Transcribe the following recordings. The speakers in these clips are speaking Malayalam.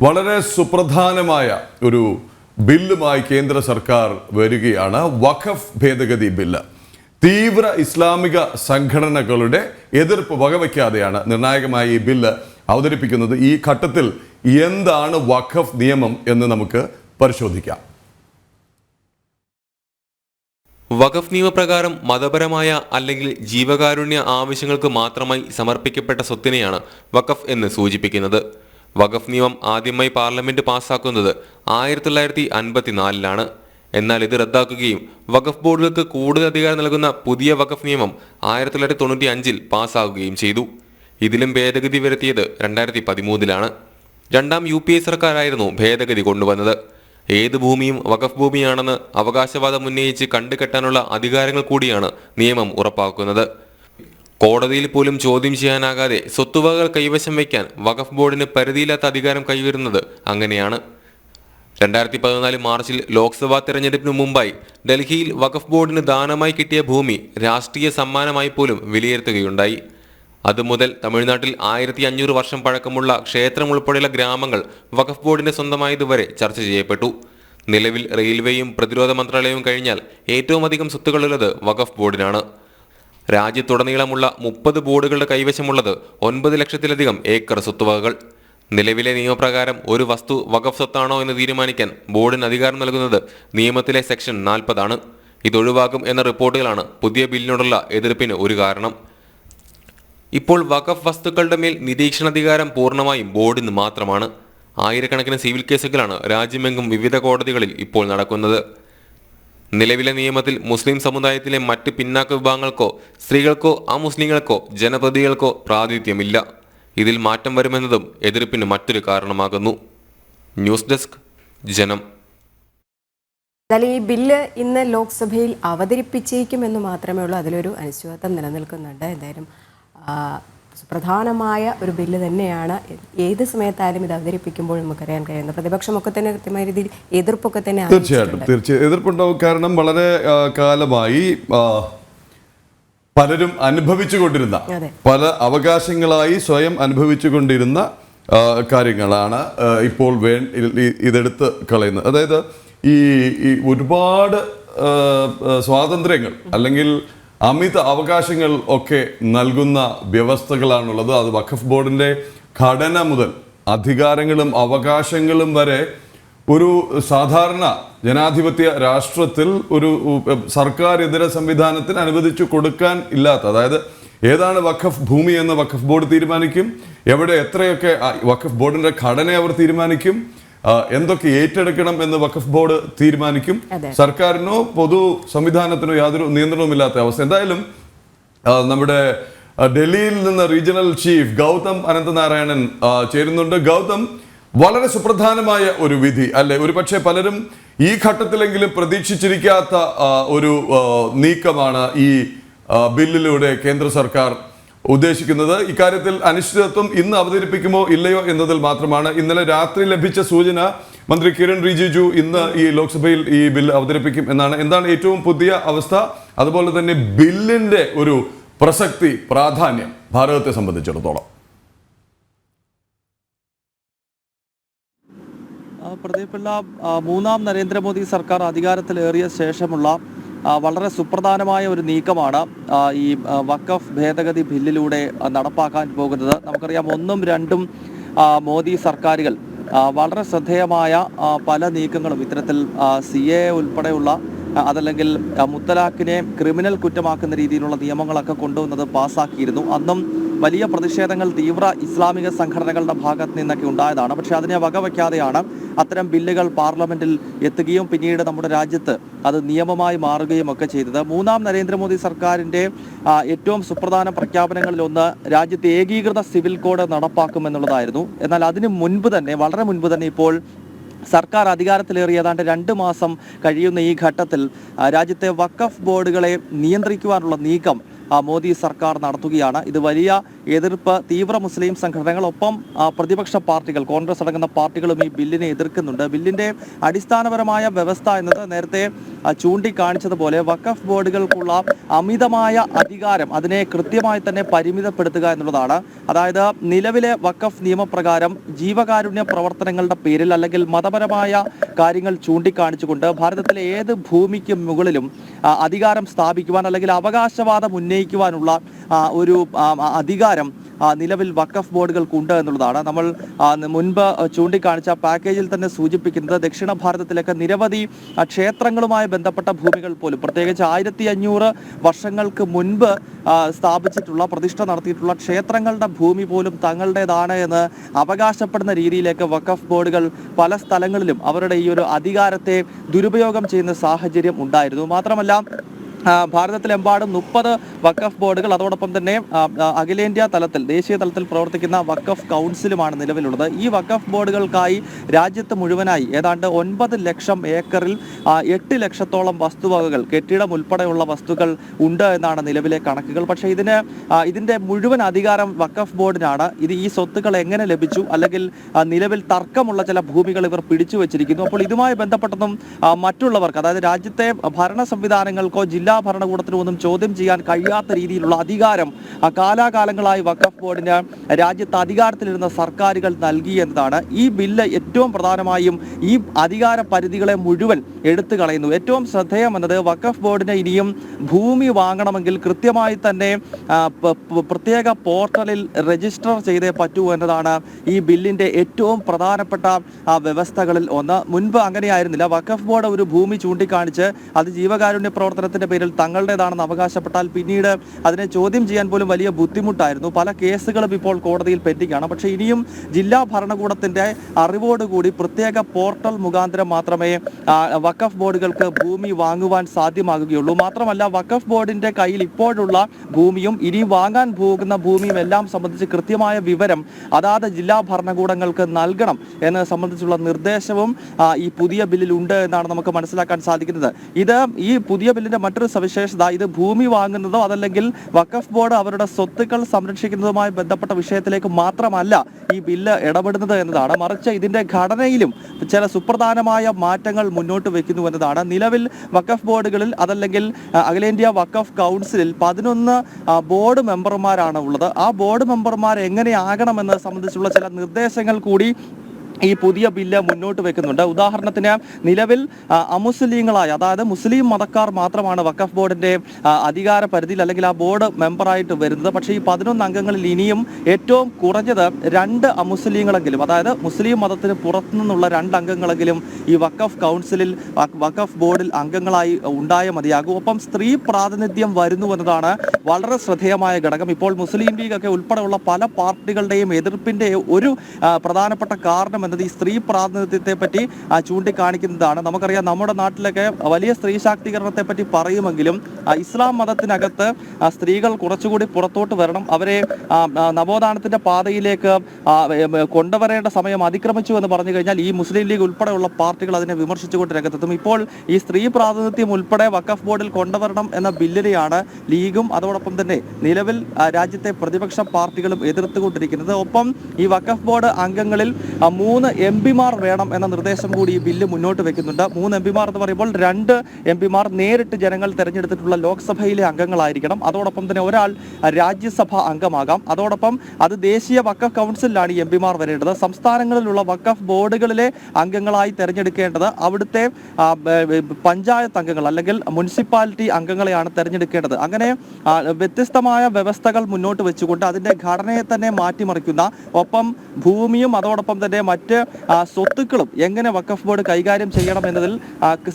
വളരെ സുപ്രധാനമായ ഒരു ബില്ലുമായി കേന്ദ്ര സർക്കാർ വരികയാണ്. വഖഫ് ഭേദഗതി ബില്ല്. തീവ്ര ഇസ്ലാമിക സംഘടനകളുടെ എതിർപ്പ് വകവയ്ക്കാതെയാണ് നിർണായകമായി ഈ ബില്ല് അവതരിപ്പിക്കുന്നത്. ഈ ഘട്ടത്തിൽ എന്താണ് വഖഫ് നിയമം എന്ന് നമുക്ക് പരിശോധിക്കാം. വഖഫ് നിയമപ്രകാരം മതപരമായ അല്ലെങ്കിൽ ജീവകാരുണ്യ ആവശ്യങ്ങൾക്ക് മാത്രമായി സമർപ്പിക്കപ്പെട്ട സ്വത്തിനെയാണ് വഖഫ് എന്ന് സൂചിപ്പിക്കുന്നത്. വഖഫ് നിയമം ആദ്യമായി പാർലമെന്റ് പാസ്സാക്കുന്നത് ആയിരത്തി തൊള്ളായിരത്തി അൻപത്തിനാലിലാണ് എന്നാൽ ഇത് റദ്ദാക്കുകയും വഖഫ് ബോർഡുകൾക്ക് കൂടുതൽ അധികാരം നൽകുന്ന പുതിയ വഖഫ് നിയമം ആയിരത്തി തൊള്ളായിരത്തി തൊണ്ണൂറ്റി അഞ്ചിൽ പാസ്സാകുകയും ചെയ്തു. ഇതിലും ഭേദഗതി വരുത്തിയത് രണ്ടായിരത്തി പതിമൂന്നിലാണ് രണ്ടാം യു പി എ സർക്കാരായിരുന്നു ഭേദഗതി കൊണ്ടുവന്നത്. ഏത് ഭൂമിയും വഖഫ് ഭൂമിയാണെന്ന് അവകാശവാദം ഉന്നയിച്ച് കണ്ടുകെട്ടാനുള്ള അധികാരങ്ങൾ കൂടിയാണ് നിയമം ഉറപ്പാക്കുന്നത്. കോടതിയിൽ പോലും ചോദ്യം ചെയ്യാനാകാതെ സ്വത്തുവകകൾ കൈവശം വയ്ക്കാൻ വഖഫ് ബോർഡിന് പരിധിയില്ലാത്ത അധികാരം കൈവരുന്നത് അങ്ങനെയാണ്. രണ്ടായിരത്തി പതിനാല് മാർച്ചിൽ ലോക്സഭാ തെരഞ്ഞെടുപ്പിന് മുമ്പായി ഡൽഹിയിൽ വഖഫ് ബോർഡിന് ദാനമായി കിട്ടിയ ഭൂമി രാഷ്ട്രീയ സമ്മാനമായി പോലും വിലയിരുത്തുകയുണ്ടായി. അതുമുതൽ തമിഴ്നാട്ടിൽ ആയിരത്തി അഞ്ഞൂറ് വർഷം പഴക്കമുള്ള ക്ഷേത്രം ഉൾപ്പെടെയുള്ള ഗ്രാമങ്ങൾ വഖഫ് ബോർഡിന്റെ സ്വന്തമായതുവരെ ചർച്ച ചെയ്യപ്പെട്ടു. നിലവിൽ റെയിൽവേയും പ്രതിരോധ മന്ത്രാലയവും കഴിഞ്ഞാൽ ഏറ്റവും അധികം സ്വത്തുക്കളുള്ളത് വഖഫ് ബോർഡിനാണ്. രാജ്യത്തുടനീളമുള്ള മുപ്പത് ബോർഡുകളുടെ കൈവശമുള്ളത് ഒൻപത് ലക്ഷത്തിലധികം ഏക്കർ സ്വത്തുവകകൾ. നിലവിലെ നിയമപ്രകാരം ഒരു വസ്തു വഖഫ് സ്വത്താണോ എന്ന് തീരുമാനിക്കാൻ ബോർഡിന് അധികാരം നൽകുന്നത് നിയമത്തിലെ സെക്ഷൻ നാൽപ്പതാണ്. ഇതൊഴിവാക്കും എന്ന റിപ്പോർട്ടുകളാണ് പുതിയ ബില്ലിനോടുള്ള എതിർപ്പിന് ഒരു കാരണം. ഇപ്പോൾ വഖഫ് വസ്തുക്കളുടെ മേൽ നിരീക്ഷണാധികാരം പൂർണമായും ബോർഡിന് മാത്രമാണ്. ആയിരക്കണക്കിന് സിവിൽ കേസുകളാണ് രാജ്യമെങ്ങും വിവിധ കോടതികളിൽ ഇപ്പോൾ നടക്കുന്നത്. നിലവിലെ നിയമത്തിൽ മുസ്ലിം സമുദായത്തിലെ മറ്റ് പിന്നാക്ക വിഭാഗങ്ങൾക്കോ സ്ത്രീകൾക്കോ അമുസ്ലിങ്ങൾക്കോ ജനപ്രതികൾക്കോ പ്രാതിനിധ്യമില്ല. ഇതിൽ മാറ്റം വരുമെന്നതും എതിർപ്പിന് മറ്റൊരു കാരണമാകുന്നു. ന്യൂസ് ഡെസ്ക് ജനം. എന്നാലും ഈ ബില്ല് ഇന്ന് ലോക്സഭയിൽ അവതരിപ്പിച്ചേക്കുമെന്ന് മാത്രമേ ഉള്ളൂ. അതിലൊരു അനിശ്ചിതത്വം നിലനിൽക്കുന്നുണ്ട്. എന്തായാലും സുപ്രധാനമായ ഒരു ബില്ല് തന്നെയാണ് ഏത് സമയത്തായാലും ഇത് അവതരിപ്പിക്കുമ്പോൾ നമുക്കറിയാൻ കഴിയുന്നത്. പ്രതിപക്ഷമൊക്കെ തന്നെ കൃത്യമായ രീതിയിൽ എതിർപ്പൊക്കെ തന്നെ തീർച്ചയായിട്ടും. തീർച്ചയായും എതിർപ്പുണ്ടാവും. കാരണം വളരെ കാലമായി പലരും അനുഭവിച്ചു കൊണ്ടിരുന്ന പല അവകാശങ്ങളായി സ്വയം അനുഭവിച്ചു കൊണ്ടിരുന്ന കാര്യങ്ങളാണ് ഇപ്പോൾ വേ ഇതെടുത്ത് കളയുന്നത്. അതായത് ഈ ഒരുപാട് സ്വാതന്ത്ര്യങ്ങൾ അല്ലെങ്കിൽ അമിത അവകാശങ്ങൾ ഒക്കെ നൽകുന്ന വ്യവസ്ഥകളാണുള്ളത്. അത് വഖഫ് ബോർഡിന്റെ ഘടന മുതൽ അധികാരങ്ങളും അവകാശങ്ങളും വരെ ഒരു സാധാരണ ജനാധിപത്യ രാഷ്ട്രത്തിൽ ഒരു സർക്കാർ ഇതര സംവിധാനത്തിന് അനുവദിച്ചു കൊടുക്കാൻ ഇല്ലാത്ത അതായത് ഏതാണ് വഖഫ് ഭൂമി എന്ന് വഖഫ് ബോർഡ് തീരുമാനിക്കും എവിടെ എത്രയൊക്കെ വഖഫ് ബോർഡിന്റെ ഘടന അവർ തീരുമാനിക്കും എന്തൊക്കെ ഏറ്റെടുക്കണം എന്ന് വഖഫ് ബോർഡ് തീരുമാനിക്കും. സർക്കാരിനോ പൊതു സംവിധാനത്തിനോ യാതൊരു നിയന്ത്രണവുമില്ലാത്ത അവസ്ഥ. എന്തായാലും നമ്മുടെ ഡൽഹിയിൽ നിന്ന് റീജിയണൽ ചീഫ് ഗൗതം അനന്തനാരായണൻ ചേരുന്നുണ്ട്. ഗൗതം വളരെ സുപ്രധാനമായ ഒരു വിധി അല്ലെ? ഒരു പക്ഷേ പലരും ഈ ഘട്ടത്തിലെങ്കിലും പ്രതീക്ഷിച്ചിരിക്കാത്ത ഒരു നീക്കമാണ് ഈ ബില്ലിലൂടെ കേന്ദ്ര സർക്കാർ ഉദ്ദേശിക്കുന്നത് ഇക്കാര്യത്തിൽ അനിശ്ചിതത്വം ഇന്ന് അവതരിപ്പിക്കുമോ ഇല്ലയോ എന്നതിൽ മാത്രമാണ്. ഇന്നലെ രാത്രി ലഭിച്ച സൂചന മന്ത്രി കിരൺ റിജിജു ഇന്ന് ഈ ലോക്സഭയിൽ ഈ ബിൽ അവതരിപ്പിക്കും എന്നാണ്. എന്താണ് ഏറ്റവും പുതിയ അവസ്ഥ? അതുപോലെ തന്നെ ബില്ലിന്റെ ഒരു പ്രസക്തി പ്രാധാന്യം ഭാരതത്തെ സംബന്ധിച്ചിടത്തോളം. ആ, മൂന്നാം നരേന്ദ്രമോദി സർക്കാർ അധികാരത്തിലേറിയ ശേഷമുള്ള വളരെ സുപ്രധാനമായ ഒരു നീക്കമാണ് ഈ വക്കഫ് ഭേദഗതി ബില്ലിലൂടെ നടപ്പാക്കാൻ പോകുന്നത്. നമുക്കറിയാം ഒന്നും രണ്ടും മോദി സർക്കാരുകൾ വളരെ ശ്രദ്ധേയമായ പല നീക്കങ്ങളും ഇത്തരത്തിൽ സി എ ഉൾപ്പെടെയുള്ള അതല്ലെങ്കിൽ മുത്തലാഖിനെ ക്രിമിനൽ കുറ്റമാക്കുന്ന രീതിയിലുള്ള നിയമങ്ങളൊക്കെ കൊണ്ടുവന്നത് പാസ്സാക്കിയിരുന്നു അന്നും വലിയ പ്രതിഷേധങ്ങൾ തീവ്ര ഇസ്ലാമിക സംഘടനകളുടെ ഭാഗത്ത് നിന്നൊക്കെ ഉണ്ടായതാണ്. പക്ഷേ അതിനെ വകവയ്ക്കാതെയാണ് അത്തരം ബില്ലുകൾ പാർലമെന്റിൽ എത്തുകയും പിന്നീട് നമ്മുടെ രാജ്യത്ത് അത് നിയമമായി മാറുകയും ഒക്കെ ചെയ്തത്. മൂന്നാം നരേന്ദ്രമോദി സർക്കാരിന്റെ ഏറ്റവും സുപ്രധാന പ്രഖ്യാപനങ്ങളിൽ ഒന്ന് രാജ്യത്ത് ഏകീകൃത സിവിൽ കോഡ് നടപ്പാക്കുമെന്നുള്ളതായിരുന്നു. എന്നാൽ അതിന് മുൻപ് തന്നെ വളരെ മുൻപ് തന്നെ ഇപ്പോൾ സർക്കാർ അധികാരത്തിലേറിയതാണ്ട് രണ്ട് മാസം കഴിയുന്ന ഈ ഘട്ടത്തിൽ രാജ്യത്തെ വക്കഫ് ബോർഡുകളെ നിയന്ത്രിക്കുവാനുള്ള നീക്കം മോദി സർക്കാർ നടത്തുകയാണ്. ഇത് വലിയ എതിർപ്പ് തീവ്ര മുസ്ലിം സംഘടനകൾ ഒപ്പം പ്രതിപക്ഷ പാർട്ടികൾ കോൺഗ്രസ് അടങ്ങുന്ന പാർട്ടികളും ഈ ബില്ലിനെ എതിർക്കുന്നുണ്ട്. ബില്ലിന്റെ അടിസ്ഥാനപരമായ വ്യവസ്ഥ എന്നത് നേരത്തെ ചൂണ്ടിക്കാണിച്ചതുപോലെ വഖഫ് ബോർഡുകൾക്കുള്ള അമിതമായ അധികാരം അതിനെ കൃത്യമായി തന്നെ പരിമിതപ്പെടുത്തുക എന്നുള്ളതാണ്. അതായത് നിലവിലെ വഖഫ് നിയമപ്രകാരം ജീവകാരുണ്യ പ്രവർത്തനങ്ങളുടെ പേരിൽ അല്ലെങ്കിൽ മതപരമായ കാര്യങ്ങൾ ചൂണ്ടിക്കാണിച്ചുകൊണ്ട് ഭാരതത്തിലെ ഏത് ഭൂമിക്ക് മുകളിലും അധികാരം സ്ഥാപിക്കുവാൻ അല്ലെങ്കിൽ അവകാശവാദം ഉന്നയിക്കുവാനുള്ള ആ, ഒരു അധികാരം നിലവിൽ വഖഫ് ബോർഡുകൾക്കുണ്ട് എന്നുള്ളതാണ്. നമ്മൾ മുൻപ് ചൂണ്ടിക്കാണിച്ച പാക്കേജിൽ തന്നെ സൂചിപ്പിക്കുന്നത് ദക്ഷിണ ഭാരതത്തിലൊക്കെ നിരവധി ക്ഷേത്രങ്ങളുമായി ബന്ധപ്പെട്ട ഭൂമികൾ പോലും. പ്രത്യേകിച്ച് ആയിരത്തി അഞ്ഞൂറ് വർഷങ്ങൾക്ക് മുൻപ് സ്ഥാപിച്ചിട്ടുള്ള പ്രതിഷ്ഠ നടത്തിയിട്ടുള്ള ക്ഷേത്രങ്ങളുടെ ഭൂമി പോലും തങ്ങളുടേതാണ് എന്ന് അവകാശപ്പെടുന്ന രീതിയിലേക്ക് വഖഫ് ബോർഡുകൾ പല സ്ഥലങ്ങളിലും അവരുടെ ഈ ഒരു അധികാരത്തെ ദുരുപയോഗം ചെയ്യുന്ന സാഹചര്യം ഉണ്ടായിരുന്നു. മാത്രമല്ല ഭാരതത്തിലെമ്പാടും മുപ്പത് വഖഫ് ബോർഡുകൾ. അതോടൊപ്പം തന്നെ അഖിലേന്ത്യാ തലത്തിൽ ദേശീയ തലത്തിൽ പ്രവർത്തിക്കുന്ന വഖഫ് കൗൺസിലുമാണ് നിലവിലുള്ളത്. ഈ വഖഫ് ബോർഡുകൾക്കായി രാജ്യത്ത് മുഴുവനായി ഏതാണ്ട് ഒൻപത് ലക്ഷം ഏക്കറിൽ എട്ട് ലക്ഷത്തോളം വസ്തുവകകൾ കെട്ടിടം ഉൾപ്പെടെയുള്ള വസ്തുക്കൾ ഉണ്ട് എന്നാണ് നിലവിലെ കണക്കുകൾ. പക്ഷേ ഇതിന് ഇതിന്റെ മുഴുവൻ അധികാരം വഖഫ് ബോർഡിനാണ്. ഇത് ഈ സ്വത്തുക്കൾ എങ്ങനെ ലഭിച്ചു? അല്ലെങ്കിൽ നിലവിൽ തർക്കമുള്ള ചില ഭൂമികൾ ഇവർ പിടിച്ചു വച്ചിരിക്കുന്നു. അപ്പോൾ ഇതുമായി ബന്ധപ്പെട്ടതും മറ്റുള്ളവർക്ക് അതായത് രാജ്യത്തെ ഭരണ സംവിധാനങ്ങൾക്കോ ജില്ലാ ഭരണകൂടത്തിനോ ഒന്നും ചോദ്യം ചെയ്യാൻ കഴിയാത്ത രീതിയിലുള്ള അധികാരം കാലാകാലങ്ങളായി വഖഫ് ബോർഡിന് രാജ്യത്ത് അധികാരത്തിലിരുന്ന സർക്കാരുകൾ നൽകി എന്നതാണ്. ഈ ബില്ല് ഏറ്റവും പ്രധാനമായും ഈ അധികാര പരിധികളെ മുഴുവൻ എടുത്തു കളയുന്നു. ഏറ്റവും ശ്രദ്ധേയമെന്നത് വഖഫ് ബോർഡിന് ഇനിയും ഭൂമി വാങ്ങണമെങ്കിൽ കൃത്യമായി തന്നെ പ്രത്യേക പോർട്ടലിൽ രജിസ്റ്റർ ചെയ്തേ പറ്റൂ എന്നതാണ് ഈ ബില്ലിന്റെ ഏറ്റവും പ്രധാനപ്പെട്ട വ്യവസ്ഥകളിൽ ഒന്ന്. മുൻപ് അങ്ങനെയായിരുന്നില്ല. വഖഫ് ബോർഡ് ഒരു ഭൂമി ചൂണ്ടിക്കാണിച്ച് അത് ജീവകാരുണ്യ പ്രവർത്തനത്തിന്റെ പേരിൽ തങ്ങളുടേതാണെന്ന് അവകാശപ്പെട്ടാൽ പിന്നീട് അതിനെ ചോദ്യം ചെയ്യാൻ പോലും വലിയ ബുദ്ധിമുട്ടായിരുന്നു. പല കേസുകളും ഇപ്പോൾ കോടതിയിൽ പെൻഡിംഗാണ് പക്ഷേ ഇനിയും ജില്ലാ ഭരണകൂടത്തിന്റെ അറിവോടുകൂടി പ്രത്യേക പോർട്ടൽ മുഖാന്തരം മാത്രമേ വഖഫ് ബോർഡുകൾക്ക് ഭൂമി വാങ്ങുവാൻ സാധ്യമാകുകയുള്ളൂ. മാത്രമല്ല വഖഫ് ബോർഡിന്റെ കയ്യിൽ ഇപ്പോഴുള്ള ഭൂമിയും ഇനി വാങ്ങാൻ പോകുന്ന ഭൂമിയും എല്ലാം സംബന്ധിച്ച് കൃത്യമായ വിവരം അതാത് ജില്ലാ ഭരണകൂടങ്ങൾക്ക് നൽകണം എന്നത് സംബന്ധിച്ചുള്ള നിർദ്ദേശവും ഈ പുതിയ ബില്ലിൽ ഉണ്ട് എന്നാണ് നമുക്ക് മനസ്സിലാക്കാൻ സാധിക്കുന്നത്. ഇത് ഈ പുതിയ ബില്ലിന്റെ മറ്റൊരു സവിശേഷത. ഇത് ഭൂമി വാങ്ങുന്നതോ അതല്ലെങ്കിൽ വഖഫ് ബോർഡ് അവരുടെ സ്വത്തുക്കൾ സംരക്ഷിക്കുന്നതുമായി ബന്ധപ്പെട്ട വിഷയത്തിലേക്ക് മാത്രമല്ല ഈ ബില്ല് ഇടപെടുന്നത് എന്നതാണ്. മറിച്ച് ഇതിന്റെ ഘടനയിലും ചില സുപ്രധാനമായ മാറ്റങ്ങൾ മുന്നോട്ട് വെക്കുന്നു എന്നതാണ്. നിലവിൽ വഖഫ് ബോർഡുകളിൽ അതല്ലെങ്കിൽ അഖിലേന്ത്യാ വഖഫ് കൗൺസിലിൽ പതിനൊന്ന് ബോർഡ് മെമ്പർമാരാണ് ഉള്ളത്. ആ ബോർഡ് മെമ്പർമാർ എങ്ങനെയാകണമെന്നത് സംബന്ധിച്ചുള്ള ചില നിർദ്ദേശങ്ങൾ കൂടി ഈ പുതിയ ബില്ല് മുന്നോട്ട് വെക്കുന്നുണ്ട്. ഉദാഹരണത്തിന് നിലവിൽ അമുസ്ലിങ്ങളായ അതായത് മുസ്ലിം മതക്കാർ മാത്രമാണ് വഖഫ് ബോർഡിന്റെ അധികാര പരിധിയിൽ അല്ലെങ്കിൽ ആ ബോർഡ് മെമ്പറായിട്ട് വരുന്നത്. പക്ഷേ ഈ പതിനൊന്ന് അംഗങ്ങളിൽ ഇനിയും ഏറ്റവും കുറഞ്ഞത് രണ്ട് അമുസ്ലിങ്ങളെങ്കിലും അതായത് മുസ്ലിം മതത്തിന് പുറത്തു നിന്നുള്ള രണ്ട് അംഗങ്ങളെങ്കിലും ഈ വഖഫ് കൗൺസിലിൽ വഖഫ് ബോർഡിൽ അംഗങ്ങളായി ഉണ്ടായ മതിയാകും. ഒപ്പം സ്ത്രീ പ്രാതിനിധ്യം വരുന്നു എന്നതാണ് വളരെ ശ്രദ്ധേയമായ ഘടകം. ഇപ്പോൾ മുസ്ലിം ലീഗ് ഒക്കെ ഉൾപ്പെടെയുള്ള പല പാർട്ടികളുടെയും എതിർപ്പിന്റെ ഒരു പ്രധാനപ്പെട്ട കാരണം എന്നത് ഈ സ്ത്രീ പ്രാതിനിധ്യത്തെ പറ്റി ചൂണ്ടിക്കാണിക്കുന്നതാണ്. നമുക്കറിയാം നമ്മുടെ നാട്ടിലൊക്കെ വലിയ സ്ത്രീ ശാക്തീകരണത്തെ പറ്റി പറയുമെങ്കിലും ഇസ്ലാം മതത്തിനകത്ത് സ്ത്രീകൾ കുറച്ചുകൂടി പുറത്തോട്ട് വരണം. അവരെ നവോത്ഥാനത്തിന്റെ പാതയിലേക്ക് കൊണ്ടുവരേണ്ട സമയം അതിക്രമിച്ചു എന്ന് പറഞ്ഞു കഴിഞ്ഞാൽ ഈ മുസ്ലിം ലീഗ് ഉൾപ്പെടെയുള്ള പാർട്ടികൾ അതിനെ വിമർശിച്ചുകൊണ്ട് രംഗത്തെത്തും. ഇപ്പോൾ ഈ സ്ത്രീ പ്രാതിനിധ്യം ഉൾപ്പെടെ വഖഫ് ബോർഡിൽ കൊണ്ടുവരണം എന്ന ബില്ലിനെയാണ് ലീഗും അതോടൊപ്പം തന്നെ നിലവിൽ രാജ്യത്തെ പ്രതിപക്ഷ പാർട്ടികളും എതിർത്തുകൊണ്ടിരിക്കുന്നത്. ഒപ്പം ഈ വഖഫ് ബോർഡ് അംഗങ്ങളിൽ ആ, മൂന്ന് എം പിമാർ വേണം എന്ന നിർദ്ദേശം കൂടി ഈ ബില്ല് മുന്നോട്ട് വെക്കുന്നുണ്ട്. മൂന്ന് എം പിമാർ എന്ന് പറയുമ്പോൾ രണ്ട് എം പിമാർ നേരിട്ട് ജനങ്ങൾ തെരഞ്ഞെടുത്തിട്ടുള്ള ലോക്സഭയിലെ അംഗങ്ങളായിരിക്കണം. അതോടൊപ്പം തന്നെ ഒരാൾ രാജ്യസഭ അംഗമാകാം. അതോടൊപ്പം അത് ദേശീയ വക്കഫ് കൗൺസിലാണ് ഈ എം പിമാർ വരേണ്ടത്. സംസ്ഥാനങ്ങളിലുള്ള വക്കഫ് ബോർഡുകളിലെ അംഗങ്ങളായി തെരഞ്ഞെടുക്കേണ്ടത് അവിടുത്തെ പഞ്ചായത്ത് അംഗങ്ങൾ അല്ലെങ്കിൽ മുനിസിപ്പാലിറ്റി അംഗങ്ങളെയാണ് തെരഞ്ഞെടുക്കേണ്ടത്. അങ്ങനെ വ്യത്യസ്തമായ വ്യവസ്ഥകൾ മുന്നോട്ട് വെച്ചുകൊണ്ട് അതിന്റെ ഘടനയെ തന്നെ മാറ്റിമറിക്കുന്ന ഒപ്പം ഭൂമിയും അതോടൊപ്പം തന്നെ മറ്റ് ആ, സ്വത്തുക്കളും എങ്ങനെ വഖഫ് ബോർഡ് കൈകാര്യം ചെയ്യണം എന്നതിൽ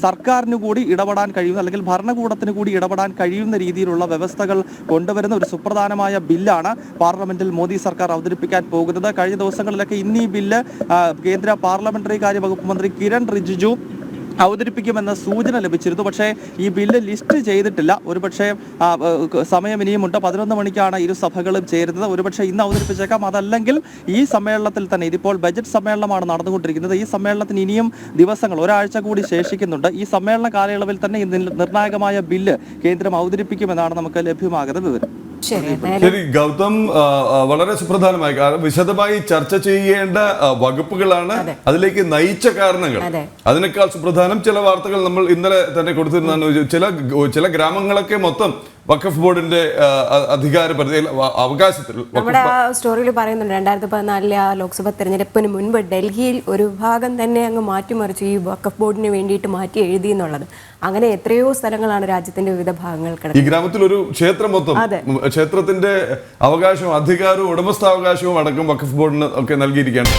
സർക്കാരിന് കൂടി ഇടപെടാൻ കഴിയുന്ന അല്ലെങ്കിൽ ഭരണകൂടത്തിന് കൂടി ഇടപെടാൻ കഴിയുന്ന രീതിയിലുള്ള വ്യവസ്ഥകൾ കൊണ്ടുവരുന്ന ഒരു സുപ്രധാനമായ ബില്ലാണ് പാർലമെന്റിൽ മോദി സർക്കാർ അവതരിപ്പിക്കാൻ പോകുന്നത്. കഴിഞ്ഞ ദിവസങ്ങളിലൊക്കെ ഇന്നീ ബില്ല് കേന്ദ്ര പാർലമെന്ററി കാര്യ വകുപ്പ് മന്ത്രി കിരൺ റിജിജു അവതരിപ്പിക്കുമെന്ന സൂചന ലഭിച്ചിരുന്നു. പക്ഷേ ഈ ബില്ല് ലിസ്റ്റ് ചെയ്തിട്ടില്ല. ഒരുപക്ഷെ സമയം ഇനിയുമുണ്ട്. പതിനൊന്ന് മണിക്കാണ് ഇരു സഭകളും ചേരുന്നത്. ഒരുപക്ഷെ ഇന്ന് അവതരിപ്പിച്ചേക്കാം. അതല്ലെങ്കിൽ ഈ സമ്മേളനത്തിൽ തന്നെ ഇതിപ്പോൾ ബജറ്റ് സമ്മേളനമാണ് നടന്നുകൊണ്ടിരിക്കുന്നത്. ഈ സമ്മേളനത്തിന് ഇനിയും ദിവസങ്ങൾ ഒരാഴ്ച കൂടി ശേഷിക്കുന്നുണ്ട്. ഈ സമ്മേളന കാലയളവിൽ തന്നെ ഈ നിർണായകമായ ബില്ല് കേന്ദ്രം അവതരിപ്പിക്കുമെന്നാണ് നമുക്ക് ലഭ്യമാകുന്ന വിവരം. ശരി ഗൗതം വളരെ സുപ്രധാനമായി കാരണം വിശദമായി ചർച്ച ചെയ്യേണ്ട വകുപ്പുകളാണ് അതിലേക്ക് നയിച്ച കാരണങ്ങൾ. അതെ. അതിനേക്കാൾ സുപ്രധാനം ചില വാർത്തകൾ നമ്മൾ ഇന്നലെ തന്നെ കൊടുത്തിരുന്ന ചില ചില ഗ്രാമങ്ങളൊക്കെ മൊത്തം വഖഫ് ബോർഡിന്റെ അധികാര പരിധിയിൽ അവകാശത്തിൽ നമ്മുടെ ആ സ്റ്റോറിയിൽ പറയുന്നുണ്ട് രണ്ടായിരത്തി പതിനാലിലെ ആ ലോക്സഭാ തെരഞ്ഞെടുപ്പിന് മുൻപ് ഡൽഹിയിൽ ഒരു ഭാഗം തന്നെ അങ്ങ് മാറ്റിമറിച്ചു ഈ വഖഫ് ബോർഡിന് വേണ്ടിയിട്ട് മാറ്റി എഴുതി എന്നുള്ളത്. അങ്ങനെ എത്രയോ സ്ഥലങ്ങളാണ് രാജ്യത്തിന്റെ വിവിധ ഭാഗങ്ങൾ ഈ ഗ്രാമത്തിൽ ഒരു ക്ഷേത്രം മൊത്തം ക്ഷേത്രത്തിന്റെ അവകാശവും അധികാരവും ഉടമസ്ഥാവകാശവും അടക്കം വഖഫ് ബോർഡിന് ഒക്കെ നൽകിയിരിക്കുകയാണ്.